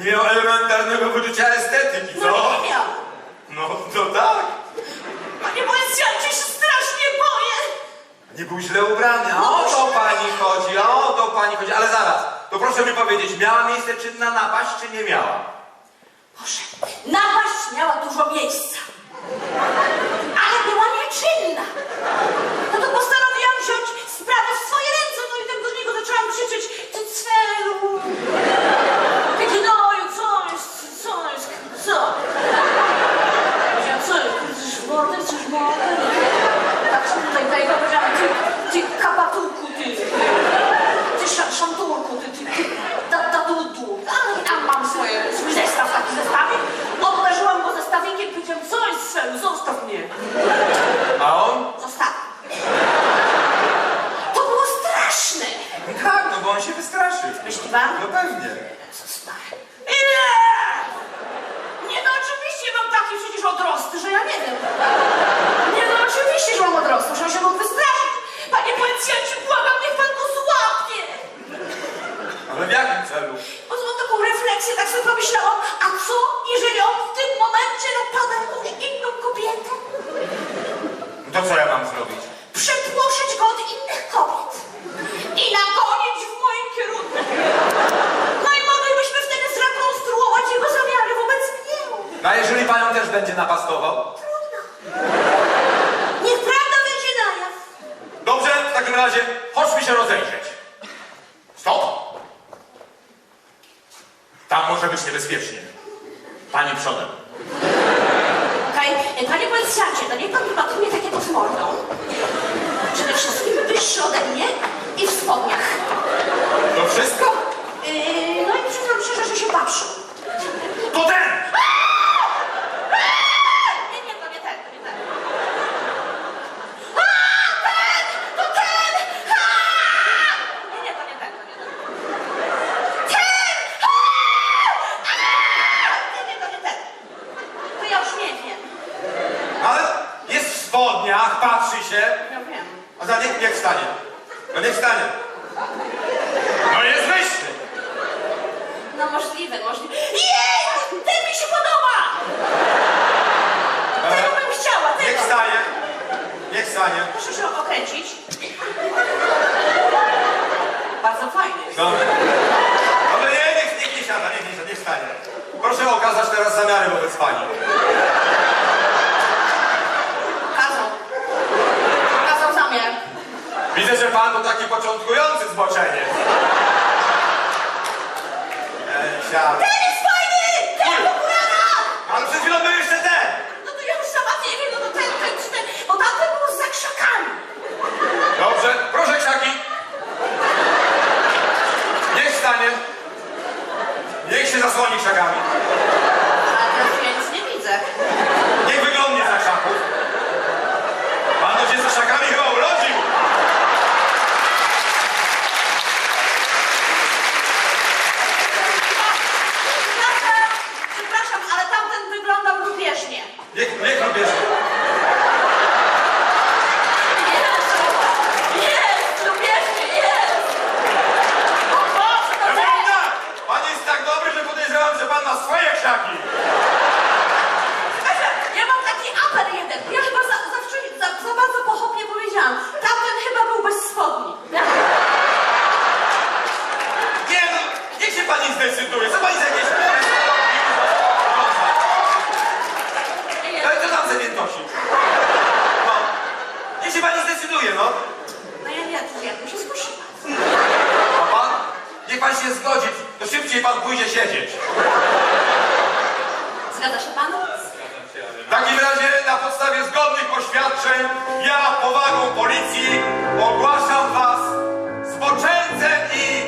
Nie miał elementarnego wyczucia estetyki, No co? nie miał! No, to tak. Panie policjancie, się strasznie boję! Nie był źle ubrany. A o to pani chodzi, a o to pani chodzi. Ale zaraz, to proszę mi powiedzieć, miała miejsce czynna napaść, czy nie miała? Boże, napaść miała dużo miejsca. Ale była nieczynna. No to postanowiłam wziąć sprawę w swoje ręce, no i tak do niego zaczęłam krzyczeć, ty cwelu, ty gnoju, co jest, co jest, co? Powiedziałam, co jest, chcesz mordę, chcesz mordę? Tak się tutaj tego powiedziałam, ty, ty kapatułku, ty, ty sz- szanturku, ty, ty, ty, da, dadudu. A tam mam swoje, swój zestaw, taki zestawik. Obdarzyłam go zestawikiem, powiedziałam, co jest celu, zostaw mnie. A on? Zostaw. To było straszne. Tak, no bo on się wystraszył. Myśli pan? No pewnie. Nie! Nie, no oczywiście mam taki przecież odrosty, że ja nie wiem. Nie, no oczywiście, że mam odrosty, że on się mógł wystraszyć. Panie policjancie, błagam, niech pan go złapie. Ale w jakim celu? Bo mam taką refleksję, tak sobie pomyślałam, a co, jeżeli on w tym momencie napada jakąś inną kobietę? To co ja mam zrobić? Przepłoszyć go od innych kobiet i nagonić w moim kierunku. No i moglibyśmy wtedy zrekonstruować jego zamiary wobec mnie. No a jeżeli panią też będzie napastował? Niech prawda będzie na jaw. Dobrze, w takim razie chodźmy się rozejrzeć. Stop! Tam może być niebezpiecznie. Pani przodem. Panie policjancie, to niech pan wypatruje takiego z mordą. Przede wszystkim wyższy ode mnie i w spodniach. To wszystko? Yy, no i przyznam szczerze, że się patrzył. To ten! Nie, nie, to nie ten, to nie ten. A, ten! To ten! A! Nie, nie, to nie ten, to nie ten. Ten! A! A! Nie, nie, to nie ten. To ja już nie wiem. Ale jest w spodniach, patrzy się. Ja wiem. A niech, niech wstanie. No niech wstanie. No jest myślny. No możliwe, możliwe. Jej! Ten mi się podoba! Tego bym chciała, Niech tego. wstanie. Niech wstanie. Proszę się okręcić. Bardzo fajny jest. Dobrze. Dobrze, nie, niech, niech nie siada, niech nie siada, niech wstanie. Proszę okazać teraz zamiary wobec pani. Kazał. Kazał zamiar. Widzę, że pan to taki początkujący zboczeniec. E, siada. Ten jest fajny! Ten do kurana! Ale przed chwilą był jeszcze ten. No to ja już sama nie wiem, no to ten, ten, czy ten, bo tamten był za krzakami. Dobrze, proszę krzaki. Niech wstanie. Niech się zasłoni krzakami. Ale teraz ja nic nie widzę. Niech wyglądnie za krzaków. Pan to się za krzakami chyba urodził. Przepraszam, przepraszam, ale tamten wyglądał lubieżnie. Niech lubieżnie. Jest! Jest! Lubieżnie, jest! O Boże, to ten! Ewelina! Pan jest tak dobry, że podejrzewam, że pan ma swoje krzaki. Ja mam taki apel jeden. Ja chyba za, bardzo pochopnie powiedziałam. Tamten chyba był bez spodni. Nie no, niech się pani zdecyduje. Co jakieś... No i co tam ze miętosi? No. Niech zdecyduje, no. No ja nie, to ja się skusiła. A pan? Niech pan się zgodzi, to szybciej pan pójdzie siedzieć. Zgadza się pan? W takim razie na podstawie zgodnych oświadczeń ja powagą policji ogłaszam was zboczeńcem i